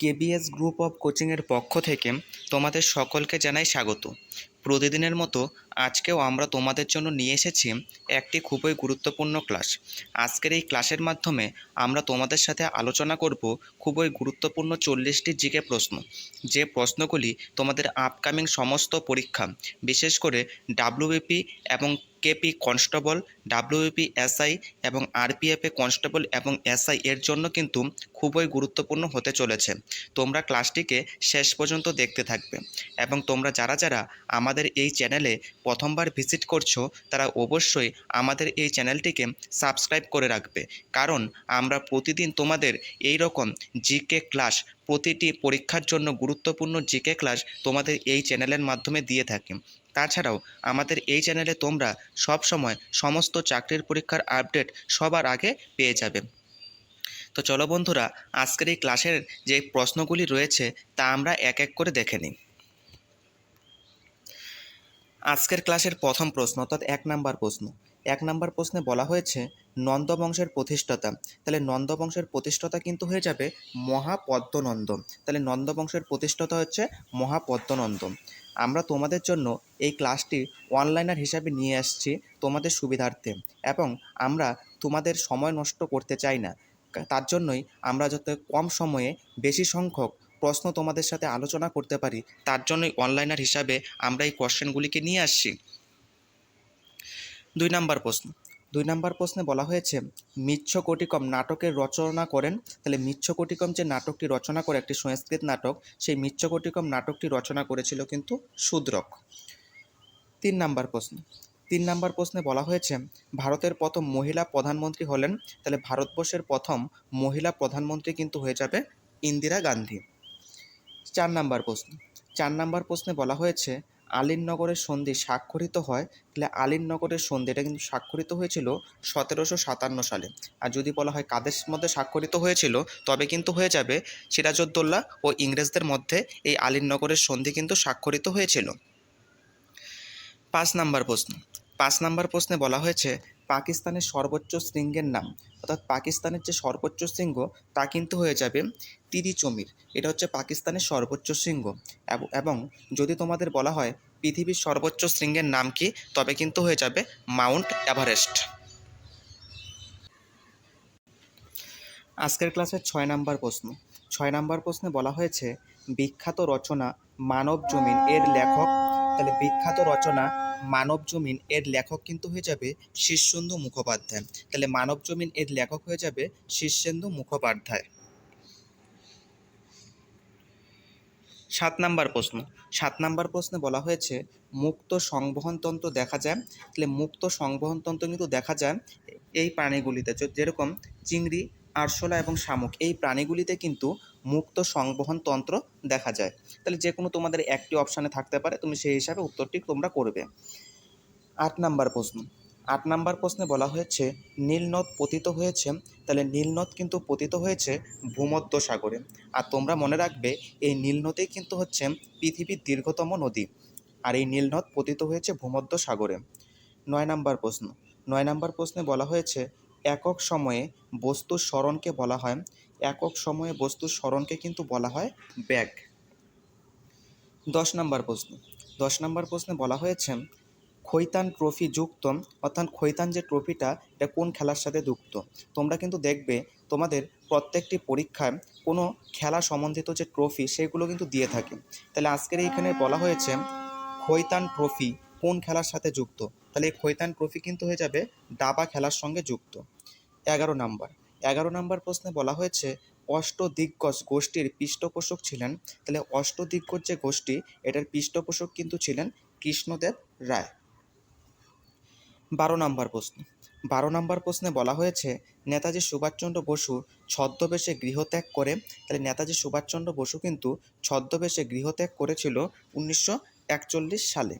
KBS group of কোচিংয়ের পক্ষ থেকে তোমাদের সকলকে জানাই স্বাগত। প্রতিদিনের মতো আজকেও আমরা তোমাদের জন্য নিয়ে এসেছি একটি খুবই গুরুত্বপূর্ণ ক্লাস। আজকের এই ক্লাসের মাধ্যমে আমরা তোমাদের সাথে আলোচনা করব খুবই গুরুত্বপূর্ণ চল্লিশটি জিকে প্রশ্ন। যে প্রশ্নগুলি তোমাদের আপকামিং সমস্ত পরীক্ষা, বিশেষ করে ডাব্লিউবিপি এবং কেপি কনস্টেবল ডাব্লিউবিপি এসআই এবং আরপিএফে কনস্টেবল এবং এসআই এর জন্য কিন্তু খুবই গুরুত্বপূর্ণ হতে চলেছে। তোমরা ক্লাসটিকে শেষ পর্যন্ত দেখতে থাকবে এবং তোমরা যারা যারা আমাদের এই চ্যানেলে প্রথমবার ভিজিট করছ, তারা অবশ্যই আমাদের এই চ্যানেলটিকে সাবস্ক্রাইব করে রাখবে। কারণ আমরা প্রতিদিন তোমাদের এই রকম জিকে ক্লাস প্রতিটি পরীক্ষার জন্য গুরুত্বপূর্ণ জিকে ক্লাস তোমাদের এই চ্যানেলের মাধ্যমে দিয়ে থাকি। তাছাড়াও আমাদের এই চ্যানেলে তোমরা সব সময় সমস্ত চাকরির পরীক্ষার আপডেট সবার আগে পেয়ে যাবে। তো চলো বন্ধুরা, আজকের এই ক্লাসের যে প্রশ্নগুলি রয়েছে তা আমরা এক এক করে দেখে নিই। আজকের ক্লাসের প্রথম প্রশ্ন অর্থাৎ এক নাম্বার প্রশ্ন। এক নাম্বার প্রশ্নে বলা হয়েছে, নন্দবংশের প্রতিষ্ঠাতা। তাহলে নন্দবংশের প্রতিষ্ঠাতা কিন্তু হয়ে যাবে মহাপদ্মনন্দ। তাহলে নন্দবংশের প্রতিষ্ঠাতা হচ্ছে মহাপদ্মনন্দ। আমরা তোমাদের জন্য এই ক্লাসটি অনলাইনার হিসাবে নিয়ে আসছি তোমাদের সুবিধার্থে। এবং আমরা তোমাদের সময় নষ্ট করতে চাই না। তার জন্যই আমরা যাতে কম সময়ে বেশি সংখ্যক প্রশ্ন তোমাদের সাথে আলোচনা করতে পারি, তার জন্যই অনলাইনার হিসাবে আমরা এই কোশ্চেনগুলিকে নিয়ে আসছি। দুই নাম্বার প্রশ্ন। দুই নাম্বার প্রশ্নে বলা হয়েছে, মিচ্ছ কোটিকম নাটকের রচনা করেন, তাহলে মিচ্ছ কোটিকম যে নাটকটি রচনা করে, একটি সংস্কৃত নাটক, সেই মিচ্ছ কোটিকম নাটকটি রচনা করেছিল কিন্তু শূদ্রক তিন নাম্বার প্রশ্ন। তিন নাম্বার প্রশ্নে বলা হয়েছে, ভারতের প্রথম মহিলা প্রধানমন্ত্রী হলেন, তাহলে ভারতবর্ষের প্রথম মহিলা প্রধানমন্ত্রী কিন্তু হয়ে যাবে ইন্দিরা গান্ধী। চার নাম্বার প্রশ্ন। চার নাম্বার প্রশ্নে বলা হয়েছে আলীনগরের সন্ধি স্বাক্ষরিত হয়। তাহলে আলীনগরের সন্ধি এটা কিন্তু স্বাক্ষরিত হয়েছিল সতেরোশো সাতান্ন সালে। আর যদি বলা হয় কাদের মধ্যে স্বাক্ষরিত হয়েছিল, তবে কিন্তু হয়ে যাবে সিরাজউদ্দৌলা ও ইংরেজদের মধ্যে এই আলীনগরের সন্ধি কিন্তু স্বাক্ষরিত হয়েছিল। পাঁচ নাম্বার প্রশ্ন। পাঁচ নাম্বার প্রশ্নে বলা হয়েছে পাকিস্তানের সর্বোচ্চ শৃঙ্গের নাম। অর্থাৎ পাকিস্তানের যে সর্বোচ্চ শৃঙ্গ, তা কিন্তু হয়ে যাবে তিরিচমির। এটা হচ্ছে পাকিস্তানের সর্বোচ্চ শৃঙ্গ। এবং যদি তোমাদের বলা হয় পৃথিবীর সর্বোচ্চ শৃঙ্গের নাম কি, তবে কিন্তু হয়ে যাবে মাউন্ট এভারেস্ট। আজকের ক্লাসের ছয় নাম্বার প্রশ্ন। ছয় নাম্বার প্রশ্নে বলা হয়েছে, বিখ্যাত রচনা মানব জমিন এর লেখক। তাহলে বিখ্যাত রচনা মানব জমিন এর লেখক কিন্তু হয়ে যাবে শীর্ষেন্দু মুখোপাধ্যায়। তাহলে মানব জমিন এর লেখক হয়ে যাবে শীর্ষেন্দু মুখোপাধ্যায়। সাত নাম্বার প্রশ্ন। সাত নাম্বার প্রশ্নে বলা হয়েছে, মুক্ত সংবহনতন্ত্র দেখা যায়। তাহলে মুক্ত সংবহনতন্ত্র কিন্তু দেখা যায় এই প্রাণীগুলিতে যেরকম চিংড়ি, আরশোলা এবং শামুক, এই প্রাণীগুলিতে কিন্তু মুক্ত সংবহন তন্ত্র দেখা যায়। তাহলে যে কোনো তোমাদের একটি অপশানে থাকতে পারে, তুমি সেই হিসাবে উত্তরটি তোমরা করবে। আট নাম্বার প্রশ্ন। আট নাম্বার প্রশ্নে বলা হয়েছে নীলনদ পতিত হয়েছে, তাহলে নীলনদ কিন্তু পতিত হয়েছে ভূমধ্য সাগরে। আর তোমরা মনে রাখবে, এই নীলনদেই কিন্তু হচ্ছে পৃথিবীর দীর্ঘতম নদী, আর এই নীলনদ পতিত হয়েছে ভূমধ্য সাগরে। নয় নাম্বার প্রশ্ন। নয় নাম্বার প্রশ্নে বলা হয়েছে একক সময়ে বস্তুর স্মরণকে বলা হয়। একক সময়ে বস্তুর স্মরণকে কিন্তু বলা হয় ব্যাগ। দশ নম্বর প্রশ্ন। দশ নম্বর প্রশ্নে বলা হয়েছে, খৈতান ট্রফি যুক্ত, অর্থাৎ খৈতান যে ট্রফিটা, এটা কোন খেলার সাথে যুক্ত? তোমরা কিন্তু দেখবে, তোমাদের প্রত্যেকটি পরীক্ষায় কোনো খেলা সম্বন্ধিত যে ট্রফি, সেগুলো কিন্তু দিয়ে থাকে। তাহলে আজকের এইখানে বলা হয়েছে, খৈতান ট্রফি কোন খেলার সাথে যুক্ত? তাহলে এই খৈতান ট্রফি কিন্তু হয়ে যাবে দাবা খেলার সঙ্গে যুক্ত। এগারো নাম্বার। এগারো নাম্বার প্রশ্নে বলা হয়েছে, অষ্টদিগ্গজ গোষ্ঠীর পৃষ্ঠপোষক ছিলেন। তাহলে অষ্টদিগ্গজ যে গোষ্ঠী, এটার পৃষ্ঠপোষক কিন্তু ছিলেন কৃষ্ণদেব রায়। বারো নম্বর প্রশ্ন। বারো নম্বর প্রশ্নে বলা হয়েছে, নেতাজি সুভাষচন্দ্র বসু ছদ্মবেশে গৃহত্যাগ করে, তাহলে নেতাজি সুভাষচন্দ্র বসু কিন্তু ছদ্মবেশে গৃহত্যাগ করেছিল উনিশশো একচল্লিশ সালে।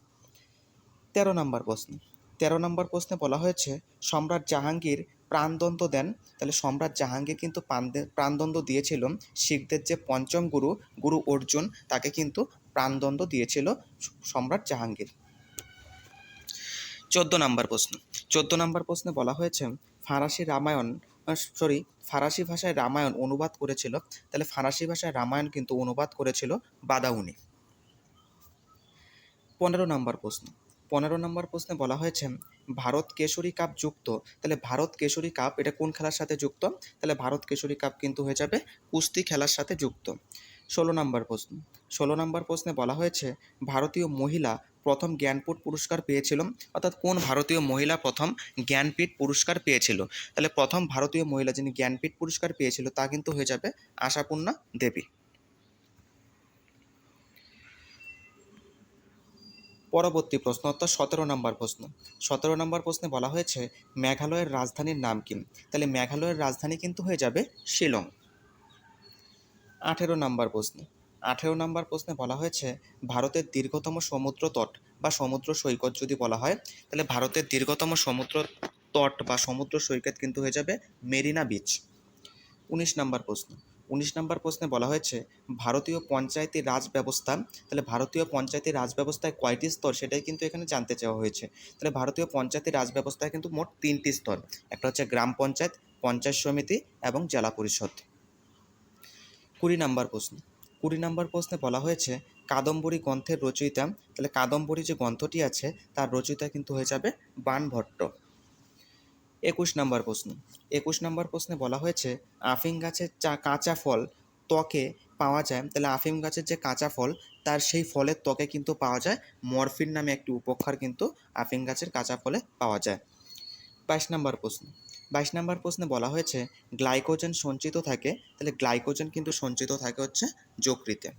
তেরো নম্বর প্রশ্ন। তেরো নম্বর প্রশ্নে বলা হয়েছে, সম্রাট জাহাঙ্গীর প্রাণদণ্ড দেন। তাহলে সম্রাট জাহাঙ্গীর কিন্তু প্রাণদে- প্রাণদণ্ড দিয়েছিল। শিখদের যে পঞ্চম গুরু গুরু অর্জুন, তাকে কিন্তু প্রাণদণ্ড দিয়েছিল সম্রাট জাহাঙ্গীর। চোদ্দ নম্বর প্রশ্ন। চোদ্দ নম্বর প্রশ্নে বলা হয়েছে, ফরাসি রামায়ণ সরি, ফারাসি ভাষায় রামায়ণ অনুবাদ করেছিল। তাহলে ফারাসি ভাষায় রামায়ণ কিন্তু অনুবাদ করেছিল বাদাউনি। পনেরো নম্বর প্রশ্ন। পনেরো নম্বর প্রশ্নে বলা হয়েছে, ভারত কেশরী কাপ যুক্ত। তাহলে ভারত কেশরী কাপ এটা কোন খেলার সাথে যুক্ত? তাহলে ভারত কেশরী কাপ কিন্তু হয়ে যাবে কুস্তি খেলার সাথে যুক্ত। ষোলো নম্বর প্রশ্ন, ষোলো নম্বর প্রশ্নে বলা হয়েছে, ভারতীয় মহিলা প্রথম জ্ঞানপীঠ পুরস্কার পেয়েছিল, অর্থাৎ কোন ভারতীয় মহিলা প্রথম জ্ঞানপীঠ পুরস্কার পেয়েছিল? তাহলে প্রথম ভারতীয় মহিলা যিনি জ্ঞানপীঠ পুরস্কার পেয়েছিল তা কিন্তু হয়ে যাবে আশাপূর্ণা দেবী। পরবর্তী প্রশ্ন অর্থাৎ সতেরো নম্বর প্রশ্ন। সতেরো নম্বর প্রশ্নে বলা হয়েছে, মেঘালয়ের রাজধানীর নাম কি? তাহলে মেঘালয়ের রাজধানী কিন্তু হয়ে যাবে শিলং। আঠেরো নম্বর প্রশ্ন। আঠেরো নম্বর প্রশ্নে বলা হয়েছে, ভারতের দীর্ঘতম সমুদ্র তট বা সমুদ্র সৈকত যদি বলা হয়, তাহলে ভারতের দীর্ঘতম সমুদ্র তট বা সমুদ্র সৈকত কিন্তু হয়ে যাবে মেরিনা বিচ। উনিশ নম্বর প্রশ্ন। উনিশ নম্বর প্রশ্নে বলা হয়েছে, ভারতীয় পঞ্চায়েতি রাজ ব্যবস্থা, তাহলে ভারতীয় পঞ্চায়েতি রাজ ব্যবস্থায় কয়টি স্তর সেটাই কিন্তু এখানে জানতে চাওয়া হয়েছে। তাহলে ভারতীয় পঞ্চায়েতি রাজ ব্যবস্থায় কিন্তু মোট তিনটি স্তর, একটা হচ্ছে গ্রাম পঞ্চায়েত পঞ্চায়েত সমিতি এবং জেলা পরিষদ। কুড়ি নম্বর প্রশ্ন, কুড়ি নম্বর প্রশ্নে বলা হয়েছে, কাদম্বরী গ্রন্থের রচয়িতা, তাহলে কাদম্বরী যে গ্রন্থটি আছে, তার রচয়িতা কিন্তু হয়ে যাবে বাণভট্ট একুশ নম্বর প্রশ্ন। একুশ নম্বর প্রশ্নে বলা হয়েছে, আফিম গাছের চা, কাঁচা ফল ত্বকে পাওয়া যায়। তাহলে আফিম গাছের যে কাঁচা ফল, তার সেই ফলের ত্বকে কিন্তু পাওয়া যায়। মরফিন নামে একটি উপক্ষার কিন্তু আফিম গাছের কাঁচা ফলে পাওয়া যায়। বাইশ নম্বর প্রশ্ন। বাইশ নম্বর প্রশ্নে বলা হয়েছে, গ্লাইকোজেন সঞ্চিত থাকে। তাহলে গ্লাইকোজেন কিন্তু সঞ্চিত থাকে হচ্ছে যকৃতে।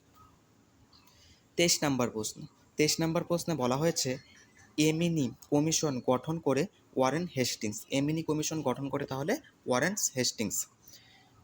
তেইশ নম্বর প্রশ্ন। তেইশ নম্বর প্রশ্নে বলা হয়েছে, এমিনি কমিশন গঠন করে ওয়ারেন হেস্টিংস। এমিনি কমিশন গঠন করে তাহলে ওয়ারেন হেস্টিংস।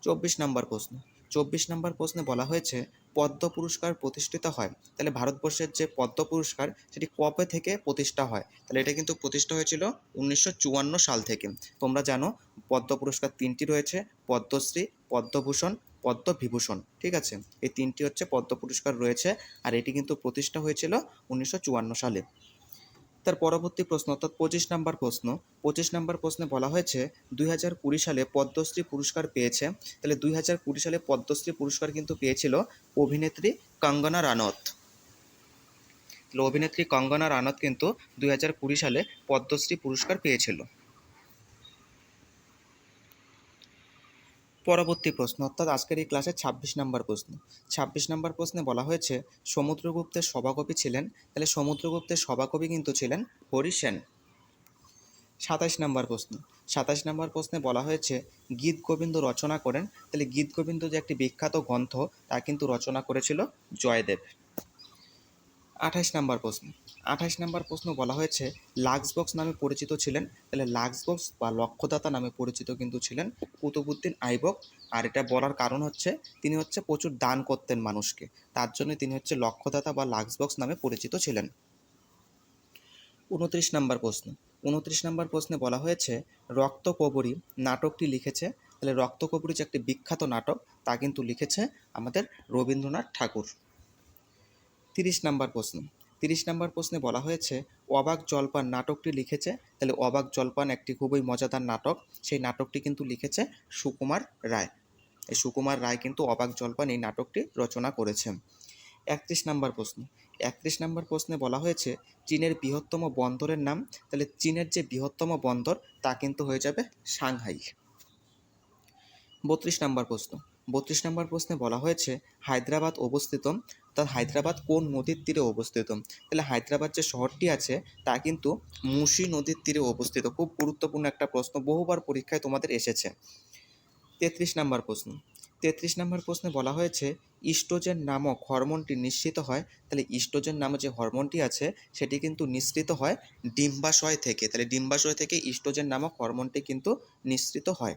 চব্বিশ নম্বর প্রশ্ন। চব্বিশ নম্বর প্রশ্নে বলা হয়েছে, পদ্ম পুরস্কার প্রতিষ্ঠিত হয়। তাহলে ভারতবর্ষের যে পদ্ম পুরস্কার, সেটি কবে থেকে প্রতিষ্ঠা হয়? তাহলে এটা কিন্তু প্রতিষ্ঠা হয়েছিল উনিশশো চুয়ান্ন সাল থেকে। তোমরা জানো, পদ্ম পুরস্কার তিনটি রয়েছে, পদ্মশ্রী, পদ্মভূষণ, পদ্মবিভূষণ। ঠিক আছে? এই তিনটি হচ্ছে পদ্ম পুরস্কার রয়েছে, আর এটি কিন্তু প্রতিষ্ঠা হয়েছিল উনিশশো চুয়ান্ন সালে। তার পরবর্তী প্রশ্ন, অর্থাৎ পঁচিশ নম্বর প্রশ্ন। পঁচিশ নম্বর প্রশ্নে বলা হয়েছে, দুই হাজার কুড়ি সালে পদ্মশ্রী পুরস্কার পেয়েছে। তাহলে দুই হাজার কুড়ি সালে পদ্মশ্রী পুরস্কার কিন্তু পেয়েছিল অভিনেত্রী কঙ্গনা রানত। অভিনেত্রী কঙ্গনা রানত কিন্তু দুই হাজার কুড়ি সালে পদ্মশ্রী পুরস্কার পেয়েছিল। পরবর্তী প্রশ্ন, অর্থাৎ আজকের এই ক্লাসে ছাব্বিশ নম্বর প্রশ্ন। ছাব্বিশ নম্বর প্রশ্নে বলা হয়েছে, সমুদ্রগুপ্তের সভাকবি ছিলেন, তাহলে সমুদ্রগুপ্তের সভাকবি কিন্তু ছিলেন হরি সেন। সাতাশ নম্বর প্রশ্ন সাতাশ নম্বর প্রশ্নে বলা হয়েছে, গীত গোবিন্দ রচনা করেন, তাহলে গীত গোবিন্দ যে একটি বিখ্যাত গ্রন্থ, তা কিন্তু রচনা করেছিল জয়দেব। আঠাশ নাম্বার প্রশ্ন। আঠাশ নাম্বার প্রশ্ন বলা হয়েছে লাক্স বক্স নামে পরিচিত ছিলেন। তাহলে লাক্স বক্স বা লক্ষ্যদাতা নামে পরিচিত কিন্তু ছিলেন কুতুবুদ্দিন আইবক। আর এটা বলার কারণ হচ্ছে, তিনি হচ্ছে প্রচুর দান করতেন মানুষকে। তার জন্য তিনি হচ্ছে লক্ষ্যদাতা বা লাক্স বক্স নামে পরিচিত ছিলেন। উনত্রিশ নাম্বার প্রশ্ন। উনত্রিশ নম্বর প্রশ্নে বলা হয়েছে রক্ত কবরী নাটকটি লিখেছে। তাহলে রক্ত কবরী যে একটি বিখ্যাত নাটক, তা কিন্তু লিখেছে আমাদের রবীন্দ্রনাথ ঠাকুর। তিরিশ নাম্বার প্রশ্ন। তিরিশ নাম্বার প্রশ্নে বলা হয়েছে, অবাক জলপান নাটকটি লিখেছে। তাহলে অবাক জলপান একটি খুবই মজাদার নাটক। সেই নাটকটি কিন্তু লিখেছে সুকুমার রায়। এই সুকুমার রায় কিন্তু অবাক জলপান এই নাটকটি রচনা করেছেন। একত্রিশ নাম্বার প্রশ্ন। একত্রিশ নাম্বার প্রশ্নে বলা হয়েছে, চীনের বৃহত্তম বন্দরের নাম। তাহলে চীনের যে বৃহত্তম বন্দর, তা কিন্তু হয়ে যাবে সাংহাই। বত্রিশ নাম্বার প্রশ্ন। বত্রিশ নম্বর প্রশ্নে বলা হয়েছে, হায়দ্রাবাদ অবস্থিত অর্থাৎ হায়দ্রাবাদ কোন নদীর তীরে অবস্থিত? তাহলে হায়দ্রাবাদ যে শহরটি আছে, তা কিন্তু মুসি নদীর তীরে অবস্থিত। খুব গুরুত্বপূর্ণ একটা প্রশ্ন, বহুবার পরীক্ষায় তোমাদের এসেছে। তেত্রিশ নম্বর প্রশ্ন। তেত্রিশ নম্বর প্রশ্নে বলা হয়েছে ইস্ট্রোজেন নামক হরমোনটি নিঃসৃত হয়। তাহলে ইস্ট্রোজেন নামক যে হরমোনটি আছে, সেটি কিন্তু নিঃসৃত হয় ডিম্বাশয় থেকে। তাহলে ডিম্বাশয় থেকে ইস্ট্রোজেন নামক হরমোনটি কিন্তু নিঃসৃত হয়।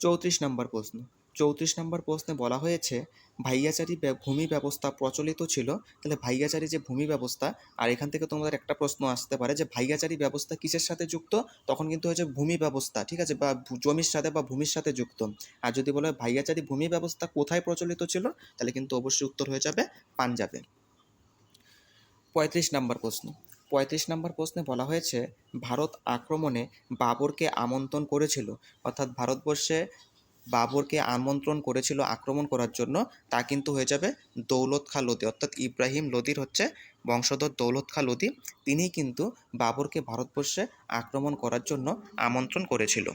চৌত্রিশ নম্বর প্রশ্ন। চৌত্রিশ নম্বর প্রশ্নে বলা হয়েছে, ভাইয়াচারী ভূমি ব্যবস্থা প্রচলিত ছিল, তাহলে ভাইয়াচারী যে ভূমি ব্যবস্থা, আর এখান থেকে তোমাদের একটা প্রশ্ন আসতে পারে যে ভাইয়াচারী ব্যবস্থা কিসের সাথে যুক্ত? তখন কিন্তু হচ্ছে ভূমি ব্যবস্থা, ঠিক আছে? বা জমির সাথে বা ভূমির সাথে যুক্ত। আর যদি বলে ভাইয়াচারী ভূমি ব্যবস্থা কোথায় প্রচলিত ছিল, তাহলে কিন্তু অবশ্যই উত্তর হয়ে যাবে পাঞ্জাবে। পঁয়ত্রিশ নম্বর প্রশ্ন, পঁয়ত্রিশ নম্বর প্রশ্নে বলা হয়েছে, ভারত আক্রমণে বাবরকে আমন্ত্রণ করেছিল, অর্থাৎ ভারতবর্ষে বাবরকে আমন্ত্রণ করেছিল আক্রমণ করার জন্য, তা কিন্তু হয়ে যাবে দৌলত খা লোদি। অর্থাৎ ইব্রাহিম লোদির হচ্ছে বংশধর দৌলত খা লোদি। তিনি কিন্তু বাবরকে ভারতবর্ষে আক্রমণ করার জন্য আমন্ত্রণ করেছিল।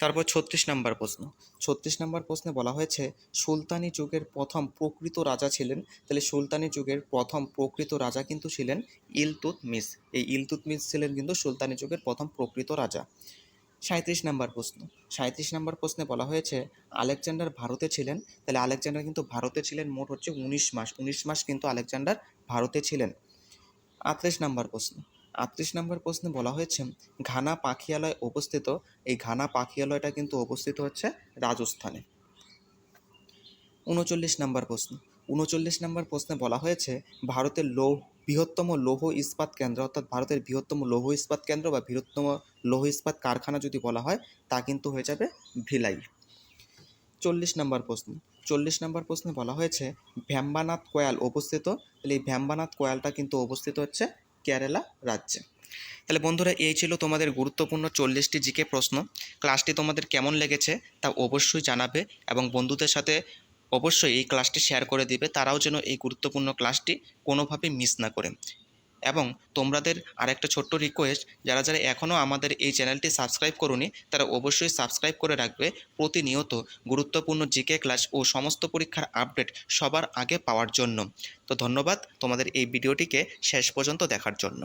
তারপর ছত্রিশ নম্বর প্রশ্ন। ছত্রিশ নম্বর প্রশ্নে বলা হয়েছে, সুলতানি যুগের প্রথম প্রকৃত রাজা ছিলেন। তাহলে সুলতানি যুগের প্রথম প্রকৃত রাজা কিন্তু ছিলেন ইলতুৎমিশ এই ইলতুৎমিশ ছিলেন কিন্তু সুলতানি যুগের প্রথম প্রকৃত রাজা। সাঁত্রিশ নম্বর প্রশ্ন। সাঁত্রিশ নম্বর প্রশ্নে বলা হয়েছে, আলেকজান্ডার ভারতে ছিলেন। তাহলে আলেকজান্ডার কিন্তু ভারতে ছিলেন মোট হচ্ছে উনিশ মাস। উনিশ মাস কিন্তু আলেকজান্ডার ভারতে ছিলেন। আটত্রিশ নম্বর প্রশ্ন। আটত্রিশ নম্বর প্রশ্নে বলা হয়েছে, ঘানা পাখিয়ালয় অবস্থিত। এই ঘানা পাখিয়ালয়টা কিন্তু অবস্থিত হচ্ছে রাজস্থানে। উনচল্লিশ নম্বর প্রশ্ন। উনচল্লিশ নম্বর প্রশ্নে বলা হয়েছে, ভারতের লৌহ, বৃহত্তম লৌহ ইস্পাত কেন্দ্র, অর্থাৎ ভারতের বৃহত্তম লৌহ ইস্পাত কেন্দ্র বা বৃহত্তম লৌহ ইস্পাত কারখানা যদি বলা হয়, তা কিন্তু হয়ে যাবে ভিলাই। চল্লিশ নম্বর প্রশ্ন। চল্লিশ নম্বর প্রশ্নে বলা হয়েছে, ভ্যাম্বানাথ কোয়াল অবস্থিত। তাহলে এই ভ্যাম্বানাথ কোয়ালটা কিন্তু অবস্থিত হচ্ছে কেরালা রাজ্যে। তাহলে বন্ধুরা, এই ছিল তোমাদের গুরুত্বপূর্ণ চল্লিশটি জিকে প্রশ্ন। ক্লাসটি তোমাদের কেমন লেগেছে তা অবশ্যই জানাবে এবং বন্ধুদের সাথে অবশ্যই এই ক্লাসটি শেয়ার করে দিবে। তারাও যেন এই গুরুত্বপূর্ণ ক্লাসটি কোনোভাবে মিস না করে। এবং তোমাদের আরেকটা ছোট্ট রিকোয়েস্ট যারা যারা এখনও আমাদের এই চ্যানেলটি সাবস্ক্রাইব করনি, তারা অবশ্যই সাবস্ক্রাইব করে রাখবে। প্রতিনিয়ত গুরুত্বপূর্ণ জিকে ক্লাস ও সমস্ত পরীক্ষার আপডেট সবার আগে পাওয়ার জন্য। তো ধন্যবাদ তোমাদের এই ভিডিওটিকে শেষ পর্যন্ত দেখার জন্য।